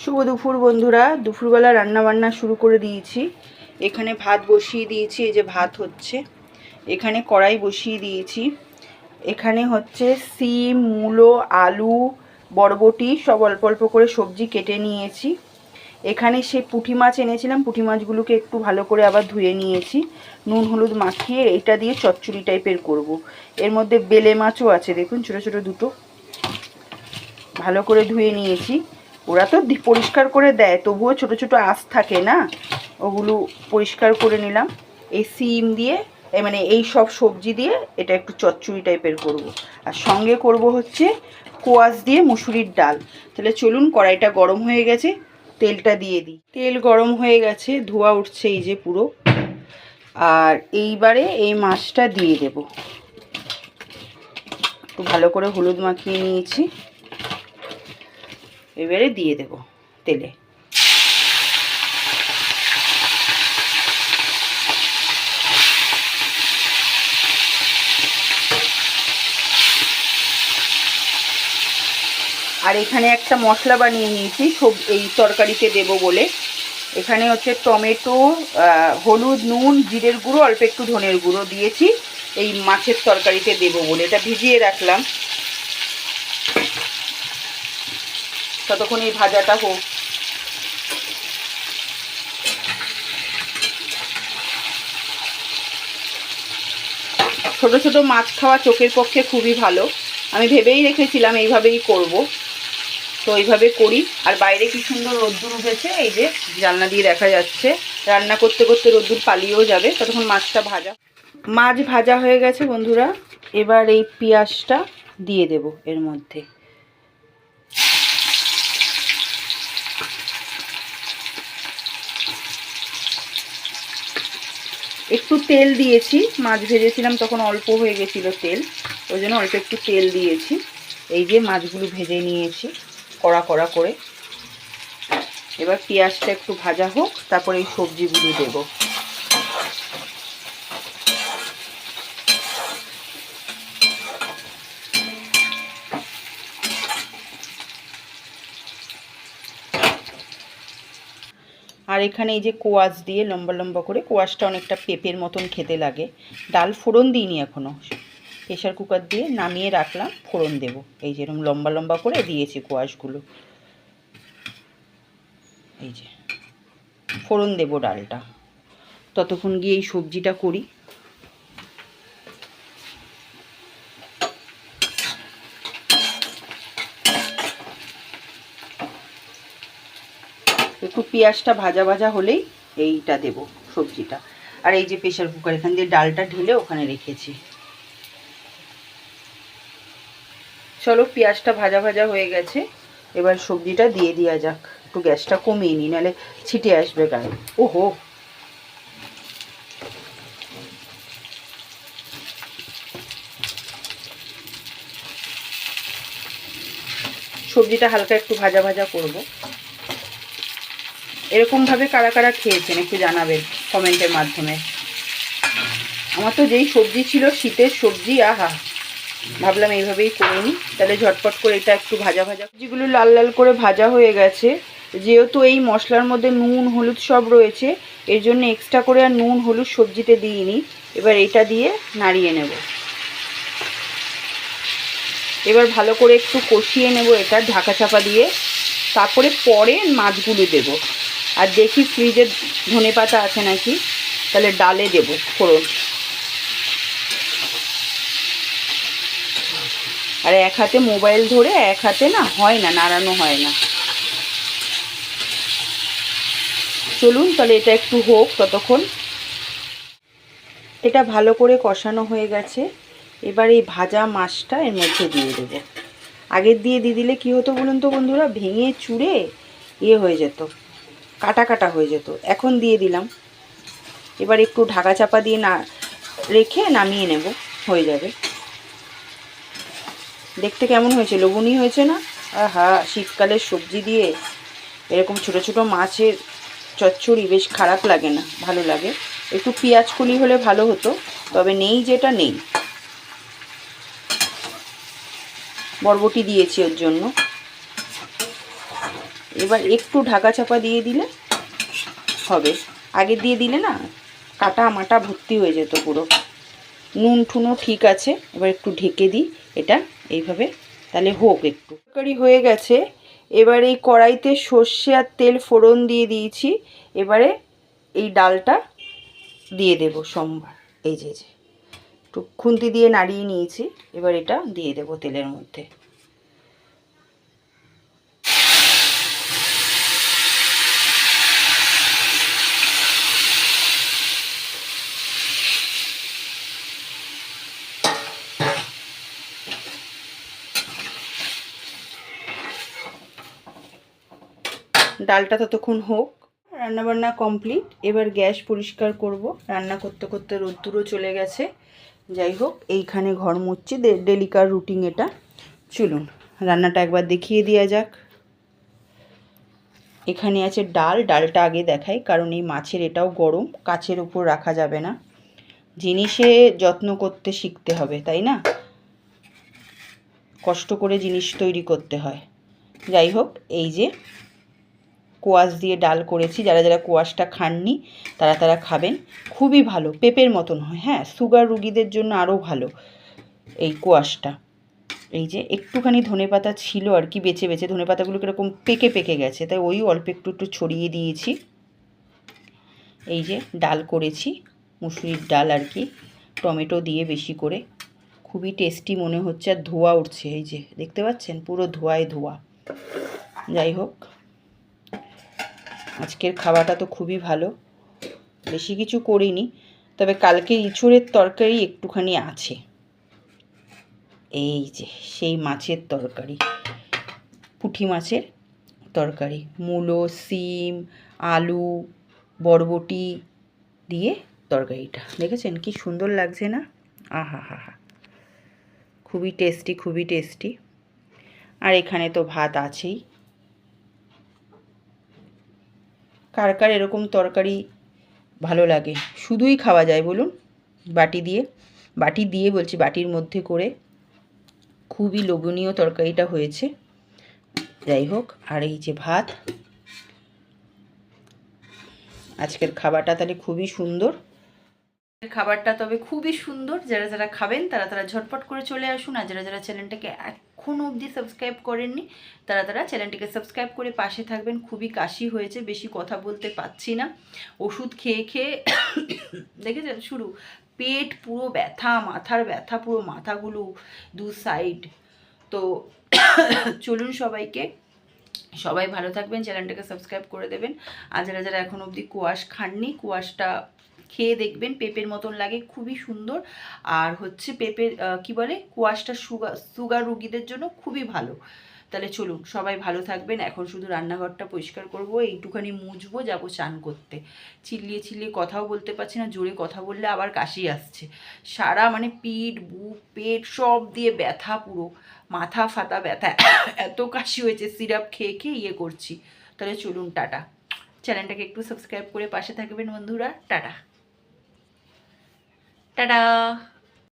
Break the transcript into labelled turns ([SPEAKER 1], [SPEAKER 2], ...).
[SPEAKER 1] শুভ দুপুর বন্ধুরা। দুপুরবেলা রান্না বান্না শুরু করে দিয়েছি। এখানে ভাত বসিয়ে দিয়েছি, এই যে ভাত হচ্ছে। এখানে কড়াই বসিয়ে দিয়েছি। এখানে হচ্ছে সিম, মূলো, আলু, বরবটি, সব অল্প অল্প করে সবজি কেটে নিয়েছি। এখানে সে পুঁটি মাছ এনেছিলাম, পুঁটি মাছগুলোকে একটু ভালো করে আবার ধুয়ে নিয়েছি। নুন, হলুদ মাখিয়ে এটা দিয়ে চচ্চড়ি টাইপের করব। এর মধ্যে বেলে মাছও আছে, দেখুন ছোটো ছোটো দুটো। ভালো করে ধুয়ে নিয়েছি। ওরা তো পরিষ্কার করে দেয়, তবুও ছোট ছোট আঁশ থাকে না? ওগুলো পরিষ্কার করে নিলাম। এই সিম দিয়ে মানে এই সব সবজি দিয়ে এটা একটু চচ্চড়ি টাইপের করব। আর সঙ্গে করব হচ্ছে কোয়াশ দিয়ে মুসুরির ডাল। তাহলে চলুন কড়াইটা গরম হয়ে গেছে, তেলটা দিয়ে দিই। তেল গরম হয়ে গেছে, ধোয়া উঠছে এই যে পুরো। আর এইবারে এই মাছটা দিয়ে দেব। ভালো করে হলুদ মাখিয়ে নিয়েছি। এবারে দিয়ে দেব তেলে। আর এখানে একটা মশলা বানিয়ে নিয়েছি সব এই তরকারিতে দেব বলে। এখানে হচ্ছে টমেটো হলুদ, নুন, জিরের গুঁড়ো, অল্প একটু ধনের গুঁড়ো দিয়েছি। এই মাছের তরকারিতে দেব বলে। এটা ভিজিয়ে রাখলাম। ততক্ষণ এই ভাজাটা হোক। ছোট ছোট মাছ খাওয়া চোখের পক্ষে খুবই ভালো। আমি ভেবেই রেখেছিলাম এইভাবেই করব। তো এইভাবে করি। আর বাইরে কি সুন্দর রোদ্দুর উঠেছে, এই যে জানলা দিয়ে দেখা যাচ্ছে। রান্না করতে করতে রোদ্দুর পালিয়েও যাবে। ততক্ষণ মাছটা ভাজা। মাছ ভাজা হয়ে গেছে বন্ধুরা। এবার এই পেঁয়াজটা দিয়ে দেব এর মধ্যে। একটু তেল দিয়েছি, মাছ ভেজেছিলাম তখন অল্প হয়ে গেছিল তেল, ওই জন্য অল্প একটু তেল দিয়েছি। এই যে মাছগুলো ভেজে নিয়েছি, কড়া কড়া করে। এবার পেঁয়াজটা একটু ভাজা হোক, তারপরে এই সবজিগুলো দেব। আর এখানে এই যে কোয়াশ দিয়ে লম্বা লম্বা করে কোয়াশটা অনেকটা পেঁপের মতন খেতে লাগে। ডাল ফোড়ন দিইনি এখনও প্রেশার কুকার দিয়ে নামিয়ে রাখলাম, ফোড়ন দেব। এই যেরকম লম্বা লম্বা করে দিয়েছি কোয়াশগুলো। এই যে, ফোড়ন দেব ডালটা। ততক্ষণ গিয়ে এই সবজিটা করি। একটু পেঁয়াজটা ভাজা ভাজা হলেই এইটা দেব সবজিটা। আর এই যে প্রেশার কুকার, এখান দিয়ে ডালটা ঢেলে ওখানে রেখেছি। চলো পেঁয়াজটা ভাজা ভাজা হয়ে গেছে, এবার সবজিটা দিয়ে দেওয়া যাক। একটু গ্যাসটা কমিয়ে নিই, নাহলে ছিটে আসবে গায়ে। ওহো! সবজিটা হালকা একটু ভাজা ভাজা করব। এরকমভাবে কারা কারা খেয়েছেন একটু জানাবেন কমেন্টের মাধ্যমে। আমার তো যেই সবজি ছিল, শীতের সবজি, আহা। ভাবলাম এইভাবেই করে নিই। তাহলে ঝটপট করে এটা একটু ভাজা ভাজা। সবজিগুলো লাল লাল করে ভাজা হয়ে গেছে। যেহেতু এই মশলার মধ্যে নুন, হলুদ সব রয়েছে, এর জন্য এক্সট্রা করে আর নুন, হলুদ সবজিতে দিইনি। এবার এটা দিয়ে নাড়িয়ে নেব। এবার ভালো করে একটু কষিয়ে নেব এটা ঢাকা চাপা দিয়ে। তারপরে পরে মাছগুলো দেব। আর দেখি ফ্রিজে ধনে পাতা আছে নাকি? তাহলে ডালে দেব, ফোড়ন। আর এক হাতে মোবাইল ধরে, এক হাতে না হয় না, নাড়ানো হয় না। চলুন, তাহলে এটা একটু হোক ততক্ষণ। এটা ভালো করে কষানো হয়ে গেছে। এবার এই ভাজা মাছটা এর মধ্যে দিয়ে দেবো। আগের দিয়ে দিয়ে দিলে কী হতো বলুন তো বন্ধুরা? ভেঙে চুড়ে ইয়ে হয়ে যেত। কাটা কাটা হয়ে যেত। এখন দিয়ে দিলাম। এবার একটু ঢাকা চাপা দিয়ে না রেখে নামিয়ে নেব, হয়ে যাবে। দেখতে কেমন হয়েছে? লবণী হয়েছে না? আহা শীতকালের সবজি দিয়ে এরকম ছোট ছোট মাছের চচ্চড়ি বেশ খারাপ লাগে না, ভালো লাগে। একটু পেঁয়াজ কলি হলে ভালো হতো, তবে নেই যেটা নেই। বরবটি দিয়েছি ওর জন্য। এবার একটু ঢাকা চাপা দিয়ে দিলে হবে। আগে দিয়ে দিলে না, কাটা মাটা ভর্তি হয়ে যেত পুরো। নুন ঠুনও ঠিক আছে, এবার একটু ঢেকে দিই, এটা এইভাবে। তাহলে হোক একটু। তরকারি হয়ে গেছে, এবার এই কড়াইতে সর্ষে আর তেল ফোড়ন দিয়ে দিয়েছি, এবারে এই ডালটা দিয়ে দেব সোমবার। এই যে যে। একটু খুন্তি দিয়ে নাড়িয়ে নিয়েছি, এবার এটা দিয়ে দেব তেলের মধ্যে। ডালটা ততক্ষণ হোক। রান্নাবান্না কমপ্লিট। এবার গ্যাস পরিষ্কার করব। রান্না করতে করতে রোদ্দুরও চলে গেছে। যাই হোক, এইখানে ঘর মুচ্ছি ডেলিকার রুটিন এটা। চলুন, রান্নাটা একবার দেখিয়ে দেওয়া যাক। এখানে আছে ডাল। ডালটা আগে দেখাই, কারণ এই মাছের এটাও গরম। কাছের উপর রাখা যাবে না। জিনিসে যত্ন করতে শিখতে হবে, তাই না? কষ্ট করে জিনিস তৈরি করতে হয়। যাই হোক, এই যে কোয়াশ দিয়ে ডাল করেছি, যারা যারা কোয়াশটা খাননি তারা তারা খাবেন। খুবই ভালো, পেঁপের মতন হয় হ্যাঁ সুগার রুগীদের জন্য আরও ভালো এই কোয়াশটা। এই যে একটুখানি ধনেপাতা ছিল আর কি বেছে বেছে ধনেপাতাগুলো কীরকম পেকে পেকে গেছে, তাই ওই অল্প একটু একটু ছড়িয়ে দিয়েছি। এই যে ডাল করেছি মুসুরির ডাল আর কি, টমেটো দিয়ে বেশি করে। খুবই টেস্টি মনে হচ্ছে আর ধোয়া উঠছে, এই যে, দেখতে পাচ্ছেন? পুরো ধোয়ায় ধোয়া। যাই হোক। আজকের খাওয়াটা তো খুবই ভালো। বেশি কিছু করিনি, তবে কালকে ইঁচড়ের তরকারি একটুখানি আছে। এই যে, সেই মাছের তরকারি। পুঁটি মাছের তরকারি। মূলো, সিম, আলু, বরবটি দিয়ে তরকারিটা। দেখেছেন কি সুন্দর লাগছে না? আহা হা হা খুবই টেস্টি খুবই টেস্টি। আর এখানে তো ভাত আছেই। কার কার এরকম তরকারি ভালো লাগে? শুধুই খাওয়া যায় বলুন। বাটি দিয়ে। বাটি দিয়ে বলছি, বাটির মধ্যে করে খুবই লোভনীয় তরকারিটা হয়েছে। যাই হোক, আর এই যে ভাত। আজকের খাবারটা তাহলে খুবই সুন্দর। খাবারটা তবে খুবই সুন্দর। যারা যারা খাবেন, তারা তারা ঝটপট করে চলে আসুন। আর যারা যারা চ্যানেলটাকে এখনও অবধি সাবস্ক্রাইব করেননি, তারা তারা চ্যানেলটিকে সাবস্ক্রাইব করে পাশে থাকবেন। খুবই কাশি হয়েছে, বেশি কথা বলতে পাচ্ছি না। ওষুধ খেয়ে খেয়ে দেখেছেন? শুরু। পেট পুরো ব্যথা, মাথার ব্যথা, পুরো মাথাগুলো দু সাইড তো চলুন সবাইকে। সবাই ভালো থাকবেন, চ্যানেলটাকে সাবস্ক্রাইব করে দেবেন। আর যারা যারা এখন অবধি কুয়াশ খাননি, কুয়াশটা খেয়ে দেখবেন, পেঁপের মতন লাগে, খুবই সুন্দর। আর হচ্ছে পেঁপের কি বলে, কুয়াশটা সুগার সুগার রুগীদের জন্য খুবই ভালো। তাহলে চলুন, সবাই ভালো থাকবেন। এখন শুধু রান্নাঘরটা পরিষ্কার করব, এইটুখানি মুছবো, যাব চান করতে। চিল্লিয়ে চিল্লিয়ে কথাও বলতে পারছি না, জোরে কথা বললে আবার কাশি আসছে। সারা মানে পিঠ, বুক, পেট সব দিয়ে ব্যথা পুরো। মাথা ফাতা ব্যথা। এত কাশি হয়েছে, সিরাপ খেয়ে খেয়ে ইয়ে করছি। তাহলে চলুন, টাটা। চ্যানেলটাকে একটু সাবস্ক্রাইব করে পাশে থাকবেন বন্ধুরা। টাটা। টাটা